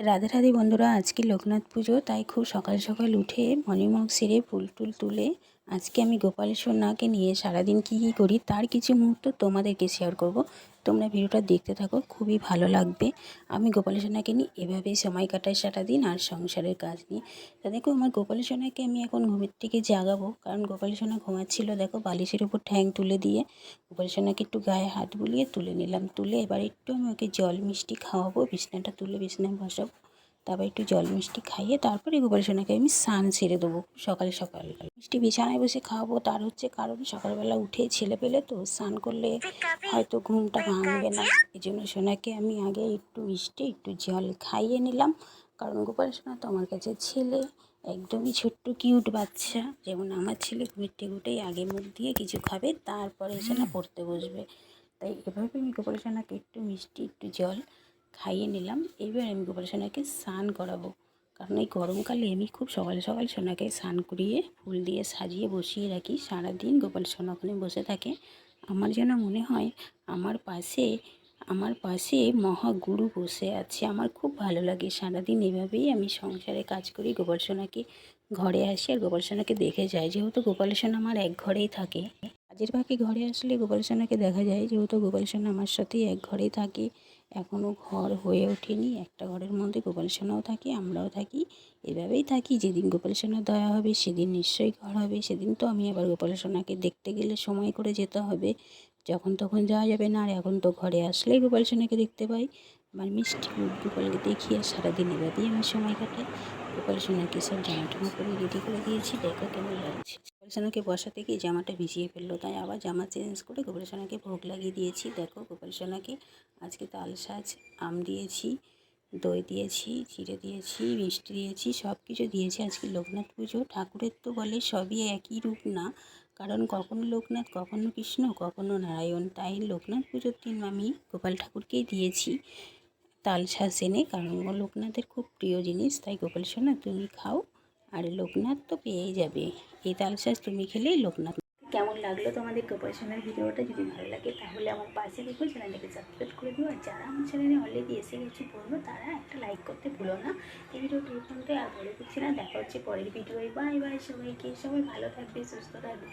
রাধে রাধে বন্ধুরা, আজকে লোকনাথ পুজো, তাই খুব সকাল সকাল উঠে মণিমুখ সেরে ফুল টুল তুলে আজকে আমি গোপাল সোনাকে নিয়ে সারাদিন কী কী করি তার কিছু মুহূর্ত তোমাদেরকে শেয়ার করব। তোমরা ভিডিওটা দেখতে থাকো, খুবই ভালো লাগবে। আমি গোপাল সোনাকে নিয়ে এভাবেই সময় কাটাই সারাদিন আর সংসারের কাজ নিয়ে। তা দেখো, আমার গোপাল সোনাকে আমি এখন ঘুমের থেকে জাগাবো। কারণ গোপাল সোনা ঘুমাচ্ছিল, দেখো, বালিশের উপর ঠ্যাং তুলে দিয়ে। গোপাল সোনাকে একটু গায়ে হাত বুলিয়ে তুলে নিলাম। তুলে এবার একটু আমি ওকে জল মিষ্টি খাওয়াবো, বিছনাটা তুলে বিছনায় বসাবো। তারপর একটু জল মিষ্টি খাইয়ে তারপরে গোপাল সোনাকে আমি স্নান ছেড়ে দেবো সকালে সকাল। মিষ্টি বিছানায় বসে খাওয়াবো, তার হচ্ছে কারণ সকালবেলা উঠে ছেলে পেলে তো স্নান করলে হয়তো ঘুমটা ভাঙবে না। এই জন্য সোনাকে আমি আগে একটু মিষ্টি, একটু জল খাইয়ে নিলাম। কারণ গোপাল সোনা তো আমার কাছে ছেলে, একদমই ছোট্ট, কিউট বাচ্চা। যেমন আমার ছেলে ঘুরতে ঘুরতেই আগে মুখ দিয়ে কিছু খাবে, তারপরে সেটা পড়তে বসবে। তাই এভাবে আমি গোপাল সোনাকে একটু মিষ্টি, একটু জল খাইয়ে নিলাম। এবার আমি গোপাল সোনাকে স্নান করাবো। কারণ এই গরমকালে আমি খুব সকাল সকাল সোনাকে স্নান করিয়ে, ফুল দিয়ে সাজিয়ে বসিয়ে রাখি। সারাদিন গোপাল সোনা ওখানে বসে থাকে। আমার যেন মনে হয়, আমার পাশে আমার পাশে মহাগুরু বসে আছে। আমার খুব ভালো লাগে। সারাদিন এভাবেই আমি সংসারে কাজ করি। গোপাল সোনাকে ঘরে আসি আর গোপাল সোনাকে দেখে যাই। যেহেতু গোপাল সোনা আমার এক ঘরেই থাকে। কাজের ফাঁকে ঘরে আসলে গোপাল সোনাকে দেখা যায়। যেহেতু গোপাল সোনা আমার সাথেই এক ঘরেই থাকে। এখনও ঘর হয়ে ওঠেনি। একটা ঘরের মধ্যে গোপাল সোনাও থাকে, আমরাও থাকি, এভাবেই থাকি। যেদিন গোপাল সোনার দয়া হবে, সেদিন নিশ্চয়ই ঘর হবে। সেদিন তো আমি আবার গোপাল সোনাকে দেখতে গেলে সময় করে যেতে হবে। যখন তখন যাওয়া যাবে না, আর এখন তো ঘরে আসলেই গোপাল সোনাকে দেখতে পাই। আমার মিষ্টি গোপালকে দেখি, আর সারাদিন এভাবেই আমি সময় কাটাই। গোপাল সোনাকে সব জামা টামা করে রেডি করে দিয়েছি। দেখো কেমন লাগছে। গোপাল সোনাকে বসাতে গিয়ে জামাটা ভিজিয়ে ফেলল, তাই আবার জামা চেঞ্জ করে গোপাল সোনাকে ভোগ লাগিয়ে দিয়েছি। দেখো গোপাল সোনাকে আজকে তাল সাজ আম দিয়েছি, দই দিয়েছি চিড়ে দিয়েছি, মিষ্টি দিয়েছি, সব কিছু দিয়েছি। আজকে লোকনাথ পুজো, ঠাকুরের তো বলে সবই একই রূপ না। কারণ কখনো লোকনাথ, কখনো কৃষ্ণ, কখনো নারায়ণ। তাই লোকনাথ পুজোর দিন আমি গোপাল ঠাকুরকেই দিয়েছি তাল শাঁস এনে। কারণ লোকনাথের খুব প্রিয় জিনিস। তাই গোপাল সোনা, তুমি খাও। আর লোকনাথ তো পেয়েই যাবে। এই তাল শাঁস তুমি খেলেই লোকনাথ কেমন লাগল তোমাদের গোপাল ভিডিওটা? যদি ভালো লাগে তাহলে আমার পাশে দেখো চ্যানেলটাকে সাবস্ক্রাইব করে দিও। আর যারা আমার চ্যানেলে অলরেডি এসে গেছে বলব তারা একটা লাইক করতে ভুলো না। এই ভিডিওটি পর্যন্ত আর বলে দিচ্ছি না। দেখা হচ্ছে পরের ভিডিওয়। বাই বাই সবাইকে। সবাই ভালো থাকবে, সুস্থ থাকবে।